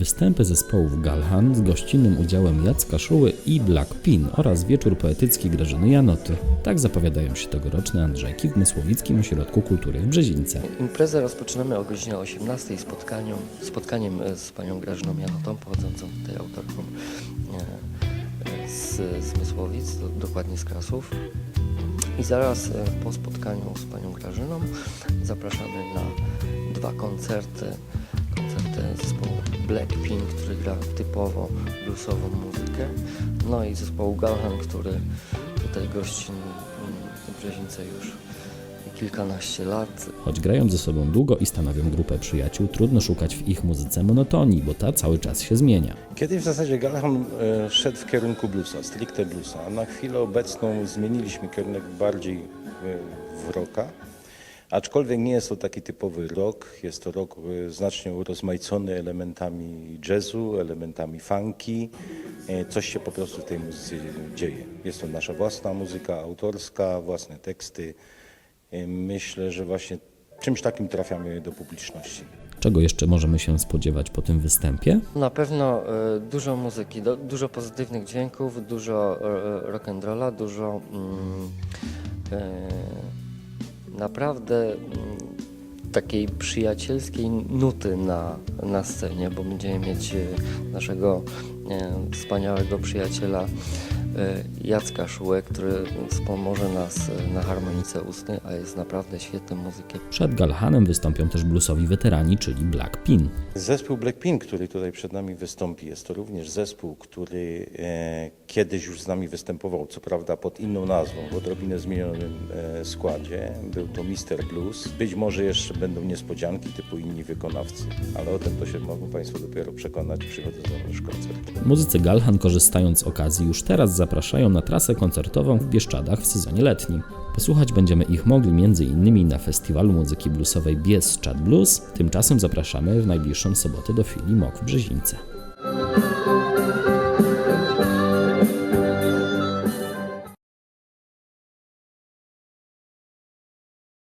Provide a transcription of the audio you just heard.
Występy zespołów Galhan z gościnnym udziałem Jacka Szuły i Black Pin oraz wieczór poetycki Grażyny Janoty. Tak zapowiadają się tegoroczne Andrzejki w Mysłowickim Ośrodku Kultury w Brzezińce. Imprezę rozpoczynamy o godzinie 18 spotkaniu, spotkaniem e, z panią Grażyną Janotą, pochodzącą tutaj autorką e, e, z, z Mysłowic, do, dokładnie z Krasów. I zaraz e, po spotkaniu z panią Grażyną zapraszamy na dwa koncerty. Koncerty zespołu Blackpink, który gra typowo bluesową muzykę, no i zespołu Galhan, który tutaj gości w Brzezińce już kilkanaście lat. Choć grają ze sobą długo i stanowią grupę przyjaciół, trudno szukać w ich muzyce monotonii, bo ta cały czas się zmienia. Kiedyś w zasadzie Galaham e, szedł w kierunku bluesa, stricte bluesa, a na chwilę obecną zmieniliśmy kierunek bardziej e, w rocka. Aczkolwiek nie jest to taki typowy rock, jest to rock e, znacznie urozmaicony elementami jazzu, elementami funky. E, Coś się po prostu w tej muzyce dzieje. Jest to nasza własna muzyka autorska, własne teksty. E, Myślę, że właśnie czymś takim trafiamy do publiczności. Czego jeszcze możemy się spodziewać po tym występie? Na pewno e, dużo muzyki, dużo pozytywnych dźwięków, dużo e, rock'n'rolla, dużo mm, e, naprawdę mm, takiej przyjacielskiej nuty na, na scenie, bo będziemy mieć e, naszego e, wspaniałego przyjaciela e, Jacka Szułę, który wspomoże nas na harmonice ustnej, a jest naprawdę świetnym muzykiem. Przed Galhanem wystąpią też bluesowi weterani, czyli Black Pin. Zespół Blackpink, który tutaj przed nami wystąpi, jest to również zespół, który kiedyś już z nami występował, co prawda pod inną nazwą, w odrobinę zmienionym e, składzie. Był to Mr. Blues. Być może jeszcze będą niespodzianki typu inni wykonawcy, ale o tym to się mogą Państwo dopiero przekonać przychodząc na nasz koncert. Muzycy Galhan, korzystając z okazji, już teraz zapraszają na trasę koncertową w Bieszczadach w sezonie letnim. Posłuchać będziemy ich mogli m.in. na festiwalu muzyki bluesowej Bieszczad Blues. Tymczasem zapraszamy w najbliższą sobotę do filii MOK w Brzezińce.